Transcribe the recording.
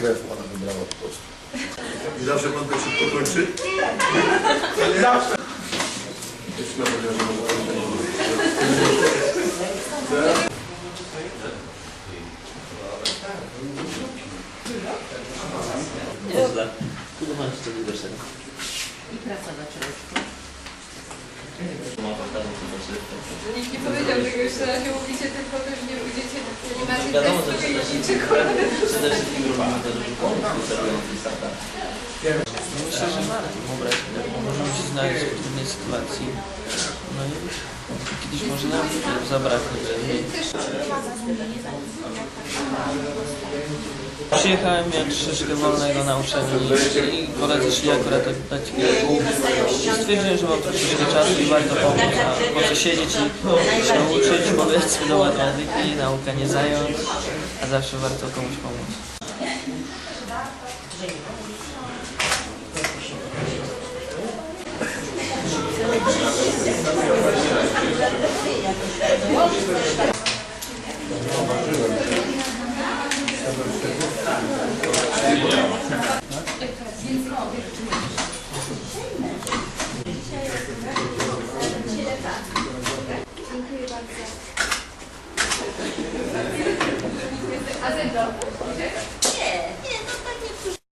krew pana wybrała po prostu. I zawsze pan tak szybko kończy? Jest na powiedział, że może Nieźle. Pan się do tego. I praca na ciążku. Tego jeszcze raz, nie mówicie tylko też nie będziecie, nie macie Wiadomo, że przede wszystkim, przede wszystkim robimy to, żeby pomóc startupom. Myślę, że możemy się znaleźć w trudnej sytuacji. No i kiedyś może nam zabraknie. Przyjechałem, miałem troszeczkę wolnego na uczelni i koledzy szli akurat dać. I stwierdziłem, że mam troszeczkę czasu i warto pomóc, a po siedzieć i się uczyć, powiedzmy do matematyki, nauka nie zająć, a zawsze warto komuś pomóc. Dziękuję bardzo. A ze mną?